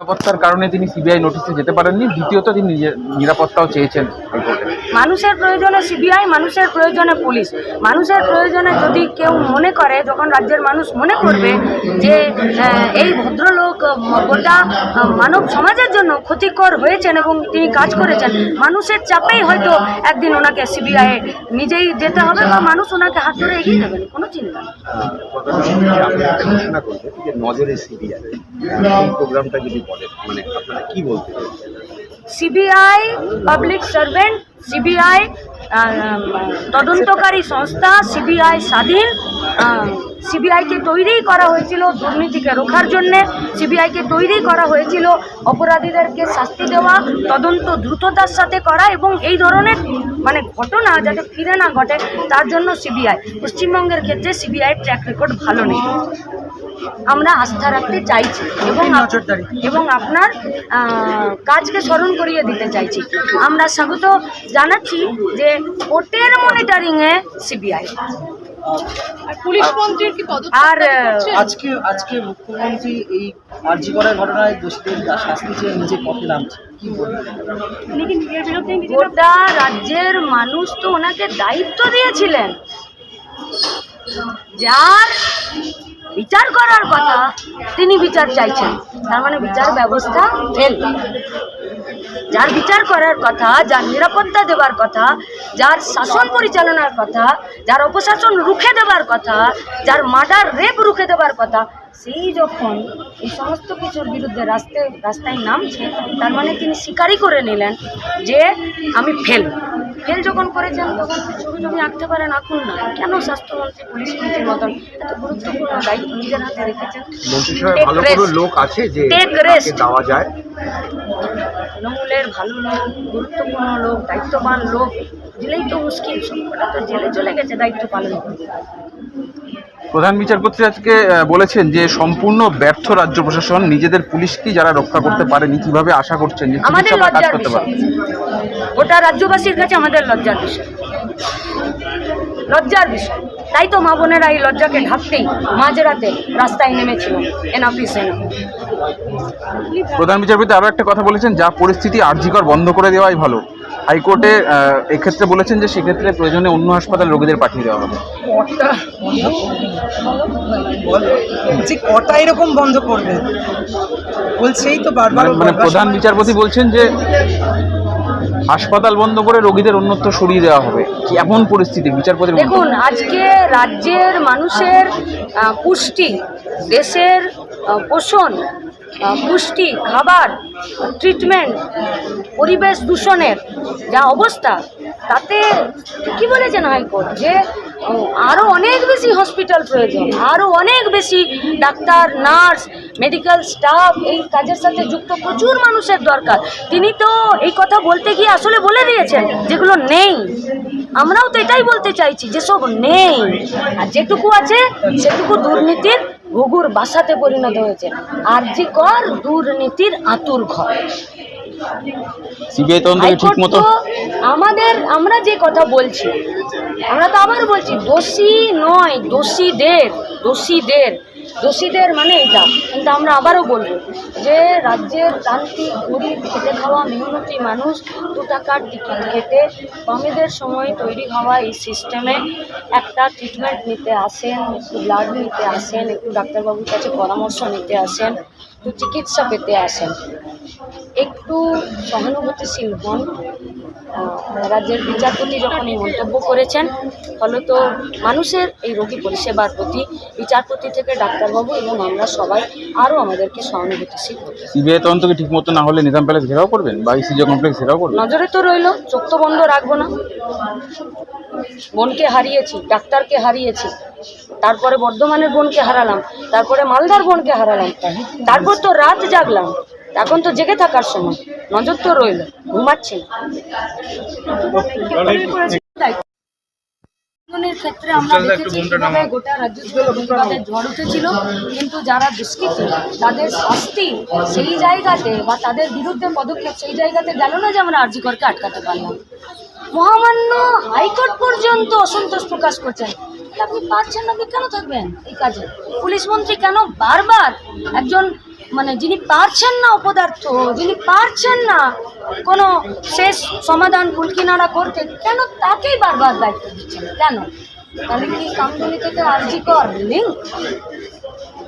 নিরাপত্তার কারণে তিনি সিবিআই নোটিশে যেতে পারেননি। দ্বিতীয়ত তিনি নিজের নিরাপত্তাও চেয়েছেন মানুষের প্রয়োজনে সিবিআই মানুষের প্রয়োজনে পুলিশ। মানুষের প্রয়োজনে যদি কেউ মনে করে যখন রাজ্যের মানুষ মনে করবে যে এই ভদ্রলোক গোটা মানব সমাজের জন্য ক্ষতিকর হয়েছেন এবং তিনি কাজ করেছেন মানুষের চাপেই হয়তো একদিন ওনাকে সিবিআই নিজেই যেতে হবে বা মানুষ ওনাকে হাত ধরে এগিয়ে দেবেন কোনো চিন্তা নজরে সিবিআই? প্রোগ্রামটা যদি বলেন মানে আপনারা কি বলতে সিবিআই পাবলিক সার্ভেন্ট সিবিআই তদন্তকারী সংস্থা সিবিআই স্বাধীন সিবিআইকে তৈরি করা হয়েছিল দুর্নীতিকে রোখার জন্যে সিবিআইকে তৈরি করা হয়েছিল অপরাধীদেরকে শাস্তি দেওয়া তদন্ত দ্রুততার সাথে করা এবং এই ধরনের মানে ঘটনা যাতে ফিরে না ঘটে তার জন্য সিবিআই পশ্চিমবঙ্গের ক্ষেত্রে সিবিআই ট্র্যাক রেকর্ড ভালো নেই। আমরা আস্থা রাখতে চাইছি এবং এবং আপনার কাজকে স্মরণ করিয়ে দিতে চাইছি। আমরা স্বাগত জানাচ্ছি যে কোর্টের মনিটরিংয়ে সিবিআই পুলিশ মন্ত্রীর কি পদত্যাগ আর আজকে আজকে মুখ্যমন্ত্রী এই আরজি করার ঘটনায় দোষীদের শাস্তি চেয়ে নিজে পথে নামছে। গোটা রাজ্যের মানুষ তো ওনাকে দায়িত্ব দিয়েছিলেন। যার বিচার করার কথা তিনি বিচার চাইছেন। তার মানে বিচার ব্যবস্থা ফেল যার বিচার করার কথা যার নিরাপত্তা দেওয়ার কথা যার শাসন পরিচালনার কথা যার অপশাসন রুখে দেওয়ার কথা যার মার্ডার রেপ রুখে দেওয়ার কথা সেই যখন এই সমস্ত কিছুর বিরুদ্ধে রাস্তায় রাস্তায় নামছে তার মানে তিনি স্বীকারই করে নিলেন যে আমি ফেল। ফেল যখন করেছেন তখন ছবি ছবি আঁকতে পারেন? আঁকুন না। কেন স্বাস্থ্যমন্ত্রী পুলিশ মন্ত্রীর মতন এত গুরুত্বপূর্ণ দায়িত্ব নিজের হাতে রেখেছেন। মন্ত্রিসভায় Take তৃণমূলের ভালো লোক গুরুত্বপূর্ণ লোক দায়িত্ববান লোক জেলেই তো মুশকিল সবকটা তো জেলে চলে গেছে দায়িত্ব পালন করতে। প্রধান বিচারপতি আজকে বলেছেন যে সম্পূর্ণ ব্যর্থ রাজ্য প্রশাসন নিজেদের পুলিশকে যারা রক্ষা করতে পারেনি কীভাবে আশা করছেন যে আমাদের লজ্জার বিষয়। গোটা রাজ্যবাসীর কাছে আমাদের লজ্জার বিষয়। লজ্জার বিষয়। তাই তো মা বোনেরা এই লজ্জাকে ঢাকতেই মাঝরাতে রাস্তায় নেমেছিল। এনআফ প্রধান বিচারপতি আরও একটা কথা বলেছেন যা পরিস্থিতি আর্জিকর বন্ধ করে দেওয়াই ভালো। হাইকোর্টে এক্ষেত্রে বলেছেন যে সেক্ষেত্রে প্রয়োজনে অন্য হাসপাতাল রোগীদের পাঠিয়ে দেওয়া হবে। কটা যে কটা এরকম বন্ধ করবে? বলছেই তো বারবার মানে মানে প্রধান বিচারপতি বলছেন যে হাসপাতাল বন্ধ করে রোগীদের অন্যত্র সরিয়ে দেওয়া হবে। এমন পরিস্থিতি? বিচারপতির দেখুন, আজকে রাজ্যের মানুষের পুষ্টি দেশের পোষণ পুষ্টি, খাবার ট্রিটমেন্ট পরিবেশ দূষণের যা অবস্থা, তাতে কি বলেছেন হাইকোর্ট? যে আরও অনেক বেশি হসপিটাল প্রয়োজন আরও অনেক বেশি ডাক্তার, নার্স মেডিকেল স্টাফ এই কাজের সাথে যুক্ত প্রচুর মানুষের দরকার। তিনি তো এই কথা বলতে গিয়ে আসলে বলে দিয়েছেন যেগুলো নেই। আমরাও তো এটাই বলতে চাইছি, যেসব নেই। আর যেটুকু আছে, সেটুকু দুর্নীতির ঘুঘুর বাসাতে পরিণত হয়েছে। আর যে কর দুর্নীতির আতুর ঘর। সিবিআই তদন্তকে ঠিক মতো তো আমাদের আমরা যে কথা বলছি আমরা তো আবার বলছি দোষী নয় দোষীদের দোষীদের। দোষীদের মানে এটা। কিন্তু আমরা আবারও বলব যে রাজ্যের প্রান্তিক গরিব, খেটে খাওয়া মেহনতি মানুষ দু টাকার টিকিট কেটে বামেদের সময় তৈরি হওয়া এই সিস্টেমে একটা ট্রিটমেন্ট নিতে আসেন, একটু ব্লাড নিতে আসেন, একটু ডাক্তারবাবুর কাছে পরামর্শ নিতে আসেন, একটু চিকিৎসা পেতে আসেন। একটু সহানুভূতিশীল হন রাজ্যের বিচারপতি যখন এই মন্তব্য করেছেন ফলত মানুষের এই রোগী পরিষেবার প্রতি বিচারপতি থেকে ডাক্তারবাবু এবং আমরা সবাই আরও আমাদেরকে সহানুভূতিশীল। সিবিআই তদন্তকে ঠিক মতো না হলে নিজাম প্যালেস ঘেরাও করবেন বা ইসিজি কমপ্লেক্স ঘেরাও করবেন? নজরে তো রইল চোখ তো বন্ধ রাখব না। বোনকে হারিয়েছি ডাক্তারকে হারিয়েছি তারপরে বর্ধমানের বোনকে হারালাম তারপরে মালদার বোনকে হারালাম তারপর তো রাত জাগলাম এখন তো জেগে থাকার সময়। নজর তো রইল ঘুমাচ্ছি না আন্দোলনের ক্ষেত্রে আমরা দেখেছি কীভাবে গোটা রাজ্য জুড়ে ঝড় উঠেছিল কিন্তু যারা দুষ্কৃতী তাদের শাস্তি সেই জায়গাতে বা তাদের বিরুদ্ধে পদক্ষেপ সেই জায়গাতে গেল না যে আমরা আটকাতে পারলাম। মহামান্য হাইকোর্ট পর্যন্ত অসন্তোষ প্রকাশ করছেন। আপনি পারছেন না, আপনি কেন থাকবেন এই কাজে? পুলিশ মন্ত্রী কেন বারবার একজন মানে যিনি পারছেন না অপদার্থ, যিনি পারছেন না কোনো শেষ সমাধান কুলকিনারা করতে, কেন তাকেই বারবার দায়িত্ব দিচ্ছেন? কেন? তাহলে কি কামদুনি থেকে আর্জি কর? লিঙ্ক?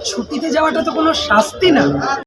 ছুটিতে যাওয়াটা তো কোনো শাস্তি না।